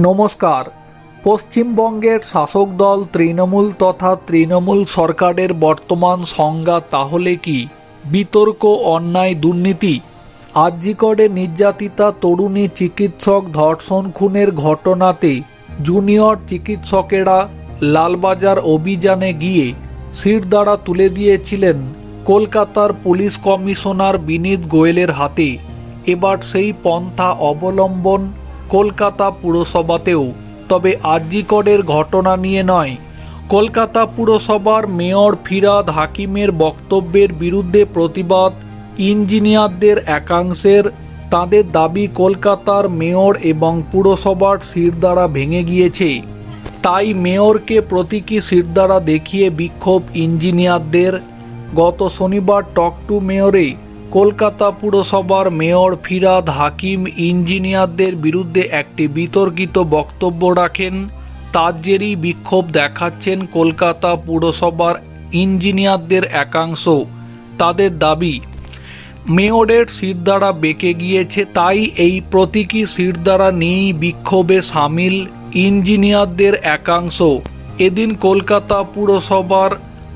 নমস্কার। পশ্চিমবঙ্গের শাসক দল তৃণমূল তথা তৃণমূল সরকারের বর্তমান সংজ্ঞা তাহলে কি? বিতর্ক, অন্যায়, দুর্নীতি? আরজিকরে নির্যাতিতা, তরুণী চিকিৎসক ধর্ষণ খুনের ঘটনাতে জুনিয়র চিকিৎসকেরা লালবাজার অভিযানে গিয়ে শিরদাঁড়া তুলে দিয়েছিলেন কলকাতার পুলিশ কমিশনার বিনীত গোয়েলের হাতে। এবার সেই পন্থা অবলম্বন কলকাতা পুরসভাতেও, তবে আরজিকরের ঘটনা নিয়ে নয়। কলকাতা পুরসভার মেয়র ফিরাদ হাকিমের বক্তব্যের বিরুদ্ধে প্রতিবাদ ইঞ্জিনিয়ারদের একাংশের। তাদের দাবি কলকাতার মেয়র এবং পুরসভার শিরদাঁড়া ভেঙে গিয়েছে। তাই মেয়রকে প্রতীকী শিরদাঁড়া দেখিয়ে বিক্ষোভ ইঞ্জিনিয়ারদের। গত শনিবার টক টু মেয়রে কলকাতা পুরসভার মেয়র ফিরাদ হাকিম ইঞ্জিনিয়ারদের বিরুদ্ধে একটি বিতর্কিত বক্তব্য রাখেন। তার জেরেই বিক্ষোভ দেখাচ্ছেন কলকাতা পুরসভার ইঞ্জিনিয়ারদের একাংশ। তাদের দাবি, মেয়রের শিরদাঁড়া বেঁকে গিয়েছে, তাই এই প্রতীকী শিরদাঁড়া নিয়েই বিক্ষোভে সামিল ইঞ্জিনিয়ারদের একাংশ। এদিন কলকাতা পুরসভার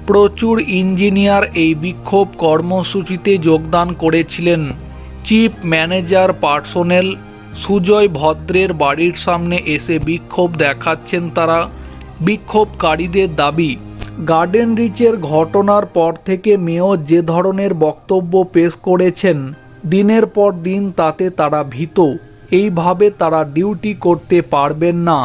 প্রচুর ইঞ্জিনিয়ার এই বিক্ষোভ কর্মসূচিতে যোগদান করেছিলেন। চিফ ম্যানেজার পার্সোনেল সুজয় ভদ্রের বাড়ির সামনে এসে বিক্ষোভ দেখাচ্ছেন তারা। বিক্ষোভকারীদের দাবি, গার্ডেন রিচের ঘটনার পর থেকে মেয়র যে ধরনের বক্তব্য পেশ করেছেন, দিনের পর দিন তাতে তারা ভীত। এইভাবে তারা ডিউটি করতে পারবেন না।